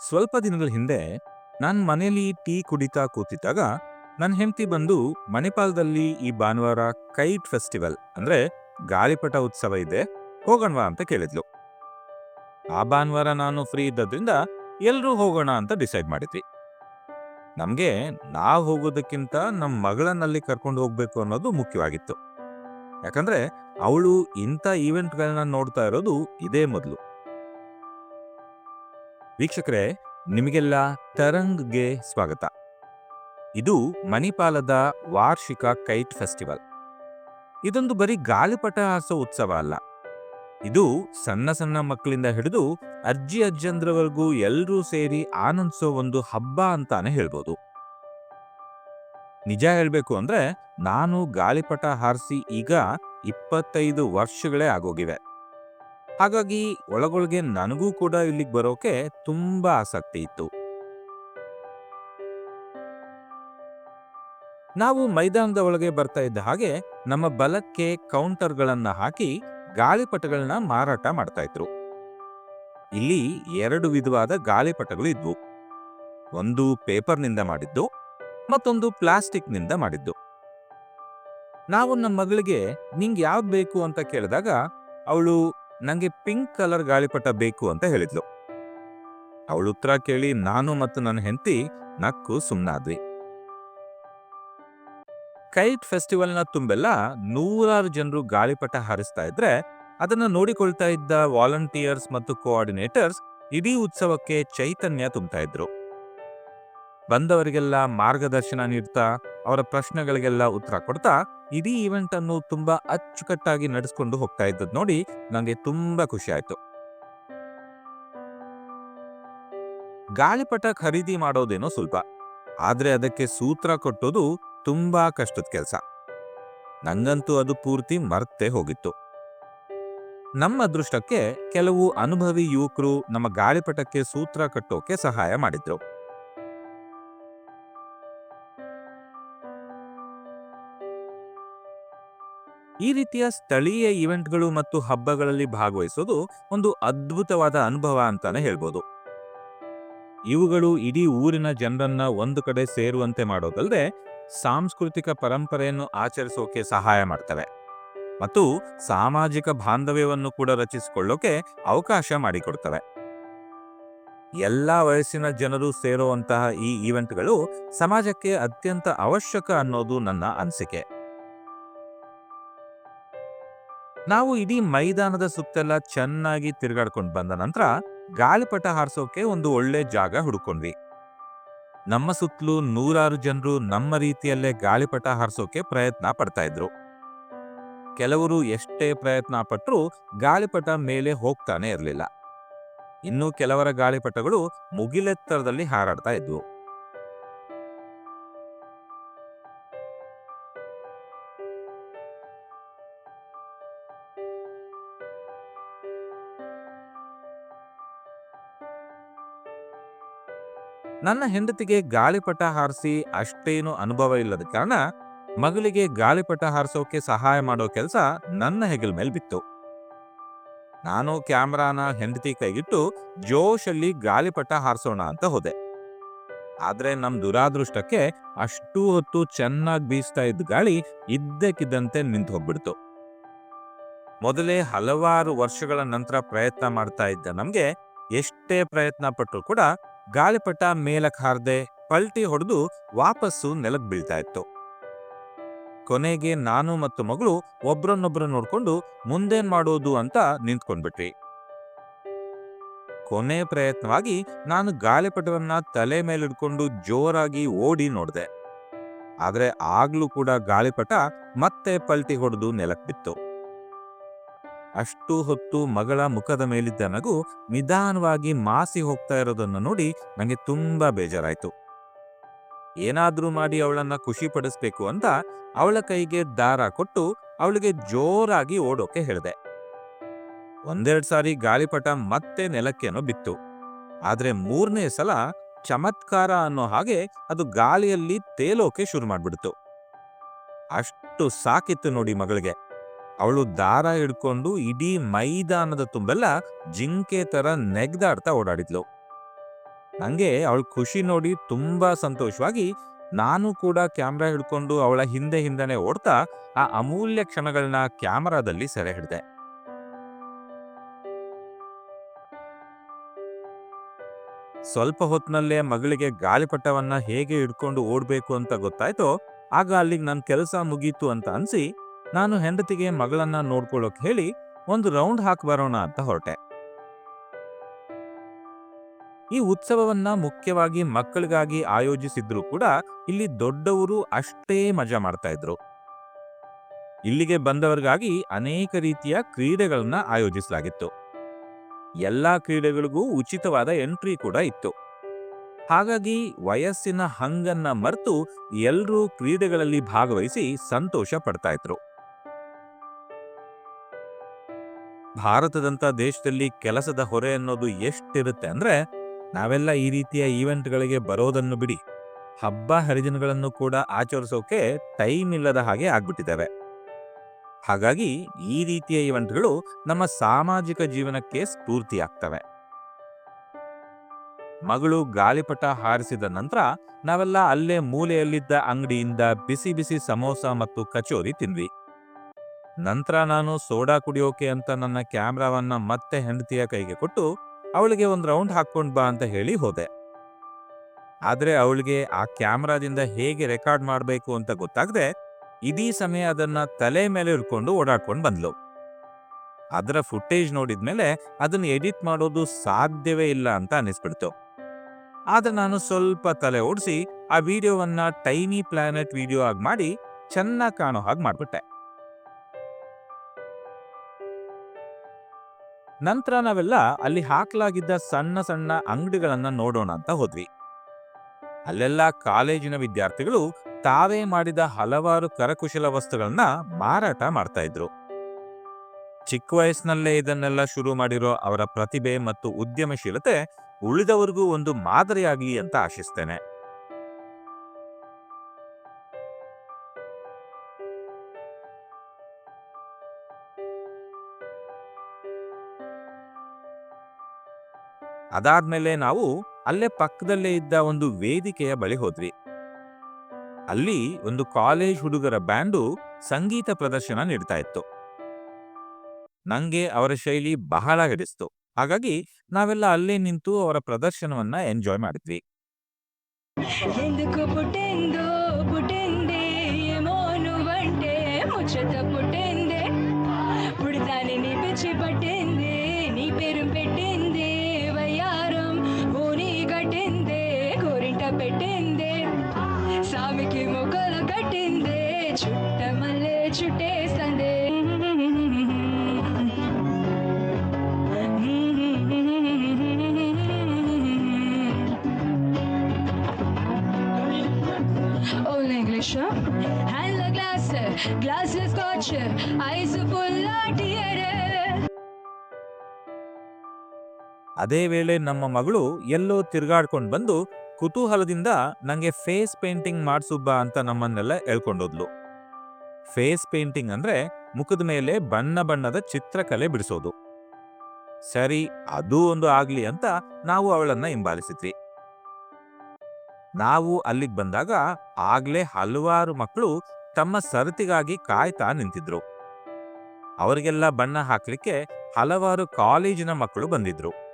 ಸ್ವಲ್ಪ ದಿನಗಳ ಹಿಂದೆ ನಾನು ಮನೇಲಿ ಟೀ ಕುಡಿತಾ ಕೂತಿದ್ದಾಗ ನನ್ನ ಹೆಂಡತಿ ಬಂದು ಮಣಿಪಾಲದಲ್ಲಿ ಈ ಭಾನುವಾರ ಕೈಟ್ ಫೆಸ್ಟಿವಲ್, ಅಂದ್ರೆ ಗಾಳಿಪಟ ಉತ್ಸವ ಇದೆ, ಹೋಗೋಣವಾ ಅಂತ ಕೇಳಿದ್ಲು. ಆ ಭಾನುವಾರ ನಾನು ಫ್ರೀ ಇದ್ದದ್ರಿಂದ ಎಲ್ಲರೂ ಹೋಗೋಣ ಅಂತ ಡಿಸೈಡ್ ಮಾಡಿದ್ವಿ. ನಮಗೆ ನಾವು ಹೋಗೋದಕ್ಕಿಂತ ನಮ್ಮ ಮಗಳನ್ನಲ್ಲಿ ಕರ್ಕೊಂಡು ಹೋಗಬೇಕು ಅನ್ನೋದು ಮುಖ್ಯವಾಗಿತ್ತು. ಯಾಕಂದ್ರೆ, ಅವಳು ಇಂಥ ಈವೆಂಟ್ಗಳನ್ನ ನೋಡ್ತಾ ಇರೋದು ಇದೇ ಮೊದಲು. ವೀಕ್ಷಕರೇ, ನಿಮಗೆಲ್ಲ ತರಂಗ್ಗೆ ಸ್ವಾಗತ. ಇದು ಮಣಿಪಾಲದ ವಾರ್ಷಿಕ ಕೈಟ್ ಫೆಸ್ಟಿವಲ್. ಇದೊಂದು ಬರೀ ಗಾಳಿಪಟ ಹಾರಿಸೋ ಉತ್ಸವ ಅಲ್ಲ. ಇದು ಸಣ್ಣ ಸಣ್ಣ ಮಕ್ಕಳಿಂದ ಹಿಡಿದು ಅಜ್ಜಿ ಅಜ್ಜಂದ್ರವರೆಗೂ ಎಲ್ಲರೂ ಸೇರಿ ಆನಂದಿಸೋ ಒಂದು ಹಬ್ಬ ಅಂತಾನೆ ಹೇಳ್ಬೋದು. ನಿಜ ಹೇಳಬೇಕು ಅಂದ್ರೆ, ನಾನು ಗಾಳಿಪಟ ಹಾರಿಸಿ ಈಗ ಇಪ್ಪತ್ತೈದು ವರ್ಷಗಳೇ ಆಗೋಗಿವೆ. ಹಾಗಾಗಿ ಒಳಗೊಳಗೆ ನನಗೂ ಕೂಡ ಇಲ್ಲಿಗೆ ಬರೋಕೆ ತುಂಬಾ ಆಸಕ್ತಿ ಇತ್ತು. ನಾವು ಮೈದಾನದ ಒಳಗೆ ಬರ್ತಾ ಇದ್ದ ಹಾಗೆ ನಮ್ಮ ಬಲಕ್ಕೆ ಕೌಂಟರ್ಗಳನ್ನ ಹಾಕಿ ಗಾಳಿಪಟಗಳನ್ನ ಮಾರಾಟ ಮಾಡ್ತಾ ಇದ್ರು. ಇಲ್ಲಿ ಎರಡು ವಿಧವಾದ ಗಾಳಿಪಟಗಳು ಇದ್ವು. ಒಂದು ಪೇಪರ್ನಿಂದ ಮಾಡಿದ್ದು, ಮತ್ತೊಂದು ಪ್ಲಾಸ್ಟಿಕ್ನಿಂದ ಮಾಡಿದ್ದು. ನಾವು ನಮ್ಮ ಮಗಳಿಗೆ, ನಿಂಗೆ ಯಾವ್ದು ಬೇಕು? ಅಂತ ಕೇಳಿದಾಗ, ಅವಳು ನಂಗೆ ಪಿಂಕ್ ಕಲರ್ ಗಾಳಿಪಟ ಬೇಕು ಅಂತ ಹೇಳಿದ್ಲು. ಅವಳು ಉತ್ತರ ಕೇಳಿ ನಾನು ಮತ್ತು ನನ್ನ ಹೆಂಡತಿ ನಕ್ಕು ಸುಮ್ಮನಾದ್ವಿ ಕೈಟ್ ಫೆಸ್ಟಿವಲ್ನ ತುಂಬೆಲ್ಲ ನೂರಾರು ಜನರು ಗಾಳಿಪಟ ಹಾರಿಸ್ತಾ ಇದ್ರೆ ಅದನ್ನ ನೋಡಿಕೊಳ್ತಾ ಇದ್ದ ವಾಲಂಟಿಯರ್ಸ್ ಮತ್ತು ಕೋಆರ್ಡಿನೇಟರ್ಸ್ ಇಡೀ ಉತ್ಸವಕ್ಕೆ ಚೈತನ್ಯ ತುಂಬ್ತಾ ಇದ್ರು. ಬಂದವರಿಗೆಲ್ಲ ಮಾರ್ಗದರ್ಶನ ನೀಡ್ತಾ, ಅವರ ಪ್ರಶ್ನೆಗಳಿಗೆಲ್ಲ ಉತ್ತರ ಕೊಡ್ತಾ, ಇಡೀ ಇವೆಂಟ್ ಅನ್ನು ತುಂಬಾ ಅಚ್ಚುಕಟ್ಟಾಗಿ ನಡೆಸ್ಕೊಂಡು ಹೋಗ್ತಾ ಇದ್ದದ್ ನೋಡಿ ನನಗೆ ತುಂಬಾ ಖುಷಿ ಆಯ್ತು. ಗಾಳಿಪಟ ಖರೀದಿ ಮಾಡೋದೇನೋ ಸುಲಭ, ಆದ್ರೆ ಅದಕ್ಕೆ ಸೂತ್ರ ಕೊಟ್ಟೋದು ತುಂಬಾ ಕಷ್ಟದ ಕೆಲಸ. ನಂಗಂತೂ ಅದು ಪೂರ್ತಿ ಮರ್ತೇ ಹೋಗಿತ್ತು. ನಮ್ಮ ಅದೃಷ್ಟಕ್ಕೆ ಕೆಲವು ಅನುಭವಿ ಯುವಕರು ನಮ್ಮ ಗಾಳಿಪಟಕ್ಕೆ ಸೂತ್ರ ಕಟ್ಟೋಕೆ ಸಹಾಯ ಮಾಡಿದ್ರು. ಈ ರೀತಿಯ ಸ್ಥಳೀಯ ಇವೆಂಟ್ಗಳು ಮತ್ತು ಹಬ್ಬಗಳಲ್ಲಿ ಭಾಗವಹಿಸೋದು ಒಂದು ಅದ್ಭುತವಾದ ಅನುಭವ ಅಂತಾನೆ ಹೇಳ್ಬೋದು. ಇವುಗಳು ಇಡೀ ಊರಿನ ಜನರನ್ನ ಒಂದು ಕಡೆ ಸೇರುವಂತೆ ಮಾಡೋದಲ್ಲದೆ ಸಾಂಸ್ಕೃತಿಕ ಪರಂಪರೆಯನ್ನು ಆಚರಿಸೋಕೆ ಸಹಾಯ ಮಾಡ್ತವೆ. ಮತ್ತು ಸಾಮಾಜಿಕ ಬಾಂಧವ್ಯವನ್ನು ಕೂಡ ರಚಿಸಿಕೊಳ್ಳೋಕೆ ಅವಕಾಶ ಮಾಡಿಕೊಡ್ತವೆ. ಎಲ್ಲ ವಯಸ್ಸಿನ ಜನರು ಸೇರುವಂತಹ ಈ ಈವೆಂಟ್ಗಳು ಸಮಾಜಕ್ಕೆ ಅತ್ಯಂತ ಅವಶ್ಯಕ ಅನ್ನೋದು ನನ್ನ ಅನಿಸಿಕೆ. ನಾವು ಇಡೀ ಮೈದಾನದ ಸುತ್ತೆಲ್ಲ ಚೆನ್ನಾಗಿ ತಿರುಗಾಡ್ಕೊಂಡು ಬಂದ ನಂತರ ಗಾಳಿಪಟ ಹಾರಿಸೋಕೆ ಒಂದು ಒಳ್ಳೆ ಜಾಗ ಹುಡುಕೊಂಡ್ವಿ. ನಮ್ಮ ಸುತ್ತಲೂ ನೂರಾರು ಜನರು ನಮ್ಮ ರೀತಿಯಲ್ಲೇ ಗಾಳಿಪಟ ಹಾರಿಸೋಕೆ ಪ್ರಯತ್ನ ಪಡ್ತಾ ಇದ್ರು. ಕೆಲವರು ಎಷ್ಟೇ ಪ್ರಯತ್ನ ಪಟ್ಟರೂ ಗಾಳಿಪಟ ಮೇಲೆ ಹೋಗ್ತಾನೆ ಇರಲಿಲ್ಲ. ಇನ್ನು ಕೆಲವರ ಗಾಳಿಪಟಗಳು ಮುಗಿಲೆತ್ತರದಲ್ಲಿ ಹಾರಾಡ್ತಾ ಇದ್ವು. ನನ್ನ ಹೆಂಡತಿಗೆ ಗಾಳಿಪಟ ಹಾರಿಸಿ ಅಷ್ಟೇನು ಅನುಭವ ಇಲ್ಲದ ಕಾರಣ ಮಗಳಿಗೆ ಗಾಳಿಪಟ ಹಾರಿಸೋಕೆ ಸಹಾಯ ಮಾಡೋ ಕೆಲಸ ನನ್ನ ಹೆಗಲ್ ಮೇಲೆ ಬಿತ್ತು. ನಾನು ಕ್ಯಾಮ್ರಾನ ಹೆಂಡತಿ ಕೈಗಿಟ್ಟು ಜೋಶಲ್ಲಿ ಗಾಳಿಪಟ ಹಾರಿಸೋಣ ಅಂತ ಹೋದೆ. ಆದ್ರೆ ನಮ್ ದುರಾದೃಷ್ಟಕ್ಕೆ ಅಷ್ಟು ಹೊತ್ತು ಚೆನ್ನಾಗಿ ಬೀಸ್ತಾ ಇದ್ದ ಗಾಳಿ ಇದ್ದಕ್ಕಿದ್ದಂತೆ ನಿಂತು ಹೋಗ್ಬಿಡ್ತು. ಮೊದಲೇ ಹಲವಾರು ವರ್ಷಗಳ ನಂತರ ಪ್ರಯತ್ನ ಮಾಡ್ತಾ ಇದ್ದ ನಮ್ಗೆ ಎಷ್ಟೇ ಪ್ರಯತ್ನ ಪಟ್ಟರು ಕೂಡ ಗಾಳಿಪಟ ಮೇಲಕ್ ಹಾರದೆ ಪಲ್ಟಿ ಹೊಡೆದು ವಾಪಸ್ಸು ನೆಲಕ್ ಬೀಳ್ತಾ ಇತ್ತು. ಕೊನೆಗೆ ನಾನು ಮತ್ತು ಮಗಳು ಒಬ್ರನ್ನೊಬ್ರು ನೋಡ್ಕೊಂಡು ಮುಂದೇನ್ ಮಾಡೋದು ಅಂತ ನಿಂತ್ಕೊಂಡ್ಬಿಟ್ರಿ. ಕೊನೆ ಪ್ರಯತ್ನವಾಗಿ ನಾನು ಗಾಳಿಪಟವನ್ನ ತಲೆ ಮೇಲಿಡ್ಕೊಂಡು ಜೋರಾಗಿ ಓಡಿ ನೋಡಿದೆ. ಆದ್ರೆ ಆಗ್ಲೂ ಕೂಡ ಗಾಳಿಪಟ ಮತ್ತೆ ಪಲ್ಟಿ ಹೊಡೆದು ನೆಲಕ್ ಬಿತ್ತು. ಅಷ್ಟು ಹೊತ್ತು ಮಗಳ ಮುಖದ ಮೇಲಿದ್ದ ನಗು ನಿಧಾನವಾಗಿ ಮಾಸಿ ಹೋಗ್ತಾ ಇರೋದನ್ನು ನೋಡಿ ನನಗೆ ತುಂಬಾ ಬೇಜಾರಾಯ್ತು. ಏನಾದ್ರೂ ಮಾಡಿ ಅವಳನ್ನ ಖುಷಿ ಪಡಿಸ್ಬೇಕು ಅಂತ ಅವಳ ಕೈಗೆ ದಾರ ಕೊಟ್ಟು ಅವಳಿಗೆ ಜೋರಾಗಿ ಓಡೋಕೆ ಹೇಳಿದೆ. ಒಂದೆರಡು ಸಾರಿ ಗಾಳಿಪಟ ಮತ್ತೆ ನೆಲಕ್ಕೇನೋ ಬಿತ್ತು. ಆದ್ರೆ ಮೂರನೇ ಸಲ ಚಮತ್ಕಾರ ಅನ್ನೋ ಹಾಗೆ ಅದು ಗಾಳಿಯಲ್ಲಿ ತೇಲೋಕೆ ಶುರು ಮಾಡ್ಬಿಡ್ತು. ಅಷ್ಟು ಸಾಕಿತ್ತು ನೋಡಿ ಮಗಳಿಗೆ. ಅವಳು ದಾರ ಹಿಡ್ಕೊಂಡು ಇಡೀ ಮೈದಾನದ ತುಂಬೆಲ್ಲ ಜಿಂಕೆ ತರ ನೆಗ್ದಾಡ್ತಾ ಓಡಾಡಿದ್ಲು. ನಂಗೆ ಅವಳ ಖುಷಿ ನೋಡಿ ತುಂಬಾ ಸಂತೋಷವಾಗಿ ನಾನು ಕೂಡ ಕ್ಯಾಮ್ರಾ ಹಿಡ್ಕೊಂಡು ಅವಳ ಹಿಂದೆ ಹಿಂದೆನೆ ಓಡ್ತಾ ಆ ಅಮೂಲ್ಯ ಕ್ಷಣಗಳನ್ನ ಕ್ಯಾಮರಾದಲ್ಲಿ ಸೆರೆ ಹಿಡಿದೆ. ಸ್ವಲ್ಪ ಹೊತ್ತಿನಲ್ಲೇ ಮಗಳಿಗೆ ಗಾಳಿಪಟವನ್ನ ಹೇಗೆ ಹಿಡ್ಕೊಂಡು ಓಡ್ಬೇಕು ಅಂತ ಗೊತ್ತಾಯ್ತೋ ಆಗ ಅಲ್ಲಿಗೆ ನನ್ನ ಕೆಲಸ ಮುಗೀತು ಅಂತ ಅನ್ಸಿ ನಾನು ಹೆಂಡತಿಗೆ ಮಗಳನ್ನ ನೋಡ್ಕೊಳ್ಳೋಕ್ ಹೇಳಿ ಒಂದು ರೌಂಡ್ ಹಾಕ್ ಬರೋಣ ಅಂತ ಹೊರಟೆ. ಈ ಉತ್ಸವವನ್ನ ಮುಖ್ಯವಾಗಿ ಮಕ್ಕಳಿಗಾಗಿ ಆಯೋಜಿಸಿದ್ರು ಕೂಡ ಇಲ್ಲಿ ದೊಡ್ಡವರು ಅಷ್ಟೇ ಮಜಾ ಮಾಡ್ತಾ ಇದ್ರು. ಇಲ್ಲಿಗೆ ಬಂದವರಿಗಾಗಿ ಅನೇಕ ರೀತಿಯ ಕ್ರೀಡೆಗಳನ್ನ ಆಯೋಜಿಸಲಾಗಿತ್ತು. ಎಲ್ಲಾ ಕ್ರೀಡೆಗಳಿಗೂ ಉಚಿತವಾದ ಎಂಟ್ರಿ ಕೂಡ ಇತ್ತು. ಹಾಗಾಗಿ ವಯಸ್ಸಿನ ಹಂಗನ್ನ ಮರೆತು ಎಲ್ಲರೂ ಕ್ರೀಡೆಗಳಲ್ಲಿ ಭಾಗವಹಿಸಿ ಸಂತೋಷ ಪಡ್ತಾ ಇದ್ರು. ಭಾರತದಂತ ದೇಶದಲ್ಲಿ ಕೆಲಸದ ಹೊರೆ ಅನ್ನೋದು ಎಷ್ಟಿರುತ್ತೆ ಅಂದ್ರೆ ನಾವೆಲ್ಲ ಈ ರೀತಿಯ ಈವೆಂಟ್ಗಳಿಗೆ ಬರೋದನ್ನು ಬಿಡಿ. ಹಬ್ಬ ಹರಿದಿನಗಳನ್ನು ಕೂಡ ಆಚರಿಸೋಕೆ ಟೈಮ್ ಇಲ್ಲದ ಹಾಗೆ ಆಗ್ಬಿಟ್ಟಿದ್ದಾವೆ. ಹಾಗಾಗಿ ಈ ರೀತಿಯ ಇವೆಂಟ್ಗಳು ನಮ್ಮ ಸಾಮಾಜಿಕ ಜೀವನಕ್ಕೆ ಸ್ಫೂರ್ತಿಯಾಗ್ತವೆ ಮಗಳು ಗಾಳಿಪಟ ಹಾರಿಸಿದ ನಂತರ ನಾವೆಲ್ಲ ಅಲ್ಲೇ ಮೂಲೆಯಲ್ಲಿದ್ದ ಅಂಗಡಿಯಿಂದ ಬಿಸಿ ಬಿಸಿ ಸಮೋಸ ಮತ್ತು ಕಚೋರಿ ತಿಂದ್ವಿ. ನಂತರ ನಾನು ಸೋಡಾ ಕುಡಿಯೋಕೆ ಅಂತ ನನ್ನ ಕ್ಯಾಮ್ರಾವನ್ನ ಮತ್ತೆ ಹೆಂಡತಿಯ ಕೈಗೆ ಕೊಟ್ಟು ಅವಳಿಗೆ ಒಂದು ರೌಂಡ್ ಹಾಕೊಂಡ್ ಬಾ ಅಂತ ಹೇಳಿ ಹೋದೆ. ಆದ್ರೆ ಅವಳಿಗೆ ಆ ಕ್ಯಾಮ್ರಾದಿಂದ ಹೇಗೆ ರೆಕಾರ್ಡ್ ಮಾಡಬೇಕು ಅಂತ ಗೊತ್ತಾಗದೆ ಇದೀ ಸಮಯ ಅದನ್ನ ತಲೆ ಮೇಲೆ ಇಟ್ಕೊಂಡು ಓಡಾಡ್ಕೊಂಡು ಬಂದ್ಲು. ಅದರ ಫುಟೇಜ್ ನೋಡಿದ್ಮೇಲೆ ಅದನ್ನ ಎಡಿಟ್ ಮಾಡೋದು ಸಾಧ್ಯವೇ ಇಲ್ಲ ಅಂತ ಅನಿಸ್ಬಿಡ್ತು. ಆದ್ರೆ ನಾನು ಸ್ವಲ್ಪ ತಲೆ ಓಡಿಸಿ ಆ ವಿಡಿಯೋವನ್ನ ಟೈನಿ ಪ್ಲಾನೆಟ್ ವಿಡಿಯೋ ಆಗಿ ಮಾಡಿ ಚೆನ್ನಾಗಿ ಕಾಣೋ ಹಾಗೆ ಮಾಡ್ಬಿಟ್ಟೆ. ನಂತರ ನಾವೆಲ್ಲ ಅಲ್ಲಿ ಹಾಕಲಾಗಿದ್ದ ಸಣ್ಣ ಸಣ್ಣ ಅಂಗಡಿಗಳನ್ನ ನೋಡೋಣ ಅಂತ ಹೋದ್ವಿ. ಅಲ್ಲೆಲ್ಲ ಕಾಲೇಜಿನ ವಿದ್ಯಾರ್ಥಿಗಳು ತಾವೇ ಮಾಡಿದ ಹಲವಾರು ಕರಕುಶಲ ವಸ್ತುಗಳನ್ನ ಮಾರಾಟ ಮಾಡ್ತಾ ಇದ್ರು. ಚಿಕ್ಕ ವಯಸ್ಸಿನಲ್ಲೇ ಇದನ್ನೆಲ್ಲ ಶುರು ಮಾಡಿರೋ ಅವರ ಪ್ರತಿಭೆ ಮತ್ತು ಉದ್ಯಮಶೀಲತೆ ಉಳಿದವರಿಗೂ ಒಂದು ಮಾದರಿಯಾಗಲಿ ಅಂತ ಆಶಿಸ್ತೇನೆ. ಅದಾದ್ಮೇಲೆ ನಾವು ಅಲ್ಲೇ ಪಕ್ಕದಲ್ಲೇ ಇದ್ದ ಒಂದು ವೇದಿಕೆಯ ಬಳಿ ಹೋದ್ವಿ. ಅಲ್ಲಿ ಒಂದು ಕಾಲೇಜ್ ಹುಡುಗರ ಬ್ಯಾಂಡು ಸಂಗೀತ ಪ್ರದರ್ಶನ ನೀಡ್ತಾ ಇತ್ತು. ನಂಗೆ ಅವರ ಶೈಲಿ ಬಹಳ ಹಿಡಿಸ್ತು. ಹಾಗಾಗಿ ನಾವೆಲ್ಲ ಅಲ್ಲೇ ನಿಂತು ಅವರ ಪ್ರದರ್ಶನವನ್ನ ಎಂಜಾಯ್ ಮಾಡಿದ್ವಿ. పెట్టింది సామికి మొక్కలు కట్టింది చుట్ట మల్లె చుట్టేసంది Old English, huh? Hand the glass, glass is scotch, eyes full of tear. ಅದೇ ವೇಳೆ ನಮ್ಮ ಮಗಳು ಎಲ್ಲೋ ತಿರ್ಗಾಡ್ಕೊಂಡ್ ಬಂದು ಕುತೂಹಲದಿಂದ ನಂಗೆ ಫೇಸ್ ಪೇಂಟಿಂಗ್ ಮಾಡಿಸುಬ್ಬ ಅಂತ ನಮ್ಮನ್ನೆಲ್ಲ ಹೇಳ್ಕೊಂಡೋದ್ಲು. ಫೇಸ್ ಪೇಂಟಿಂಗ್ ಅಂದ್ರೆ ಮುಖದ ಮೇಲೆ ಬಣ್ಣ ಬಣ್ಣದ ಚಿತ್ರಕಲೆ ಬಿಡಿಸೋದು. ಸರಿ, ಅದು ಒಂದು ಆಗ್ಲಿ ಅಂತ ನಾವು ಅವಳನ್ನ ಹಿಂಬಾಲಿಸಿದ್ವಿ. ನಾವು ಅಲ್ಲಿಗೆ ಬಂದಾಗ ಆಗ್ಲೇ ಹಲವಾರು ಮಕ್ಕಳು ತಮ್ಮ ಸರತಿಗಾಗಿ ಕಾಯ್ತಾ ನಿಂತಿದ್ರು. ಅವರಿಗೆಲ್ಲ ಬಣ್ಣ ಹಾಕ್ಲಿಕ್ಕೆ ಹಲವಾರು ಕಾಲೇಜಿನ ಮಕ್ಕಳು ಬಂದಿದ್ರು.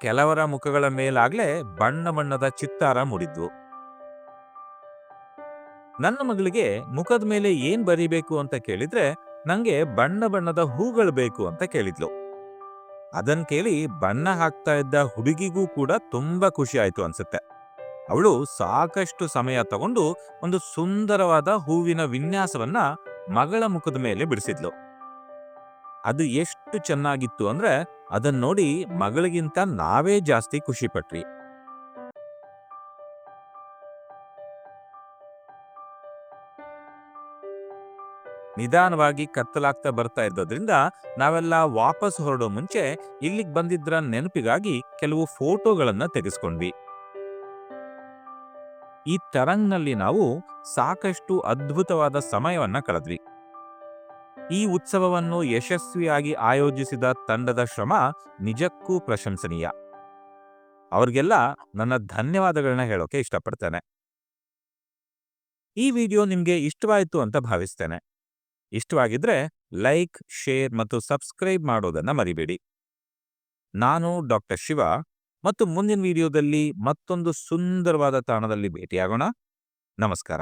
ಕೆಲವರ ಮುಖಗಳ ಮೇಲಾಗಲೇ ಬಣ್ಣ ಬಣ್ಣದ ಚಿತ್ತಾರ ಮೂಡಿದ್ವು. ನನ್ನ ಮಗಳಿಗೆ ಮುಖದ ಮೇಲೆ ಏನ್ ಬರಿಬೇಕು ಅಂತ ಕೇಳಿದ್ರೆ ನಂಗೆ ಬಣ್ಣ ಬಣ್ಣದ ಹೂಗಳು ಬೇಕು ಅಂತ ಕೇಳಿದ್ಲು. ಅದನ್ ಕೇಳಿ ಬಣ್ಣ ಹಾಕ್ತಾ ಇದ್ದ ಹುಡುಗಿಗೂ ಕೂಡ ತುಂಬಾ ಖುಷಿ ಆಯ್ತು ಅನ್ಸುತ್ತೆ. ಅವಳು ಸಾಕಷ್ಟು ಸಮಯ ತಗೊಂಡು ಒಂದು ಸುಂದರವಾದ ಹೂವಿನ ವಿನ್ಯಾಸವನ್ನ ಮಗಳ ಮುಖದ ಮೇಲೆ ಬಿಡಿಸಿದ್ಲು. ಅದು ಎಷ್ಟು ಚೆನ್ನಾಗಿತ್ತು ಅಂದ್ರೆ ಅದನ್ನ ನೋಡಿ ಮಗಳಿಗಿಂತ ನಾವೇ ಜಾಸ್ತಿ ಖುಷಿ ಪಟ್ವಿ. ನಿಧಾನವಾಗಿ ಕತ್ತಲಾಗ್ತಾ ಬರ್ತಾ ಇದ್ದೋದ್ರಿಂದ ನಾವೆಲ್ಲ ವಾಪಸ್ ಹೊರಡೋ ಮುಂಚೆ ಇಲ್ಲಿಗೆ ಬಂದಿದ್ರ ನೆನಪಿಗಾಗಿ ಕೆಲವು ಫೋಟೋಗಳನ್ನ ತೆಗೆಸ್ಕೊಂಡ್ವಿ. ಈ ತರಂಗ್ನಲ್ಲಿ ನಾವು ಸಾಕಷ್ಟು ಅದ್ಭುತವಾದ ಸಮಯವನ್ನ ಕಳೆದ್ವಿ. ಈ ಉತ್ಸವವನ್ನು ಯಶಸ್ವಿಯಾಗಿ ಆಯೋಜಿಸಿದ ತಂಡದ ಶ್ರಮ ನಿಜಕ್ಕೂ ಪ್ರಶಂಸನೀಯ. ಅವ್ರಿಗೆಲ್ಲ ನನ್ನ ಧನ್ಯವಾದಗಳನ್ನ ಹೇಳೋಕೆ ಇಷ್ಟಪಡ್ತೇನೆ. ಈ ವಿಡಿಯೋ ನಿಮಗೆ ಇಷ್ಟವಾಯಿತು ಅಂತ ಭಾವಿಸ್ತೇನೆ. ಇಷ್ಟವಾಗಿದ್ರೆ ಲೈಕ್, ಶೇರ್ ಮತ್ತು ಸಬ್ಸ್ಕ್ರೈಬ್ ಮಾಡೋದನ್ನ ಮರಿಬೇಡಿ. ನಾನು ಡಾಕ್ಟರ್ ಶಿವ ಮತ್ತು ಮುಂದಿನ ವಿಡಿಯೋದಲ್ಲಿ ಮತ್ತೊಂದು ಸುಂದರವಾದ ತಾಣದಲ್ಲಿ ಭೇಟಿಯಾಗೋಣ. ನಮಸ್ಕಾರ.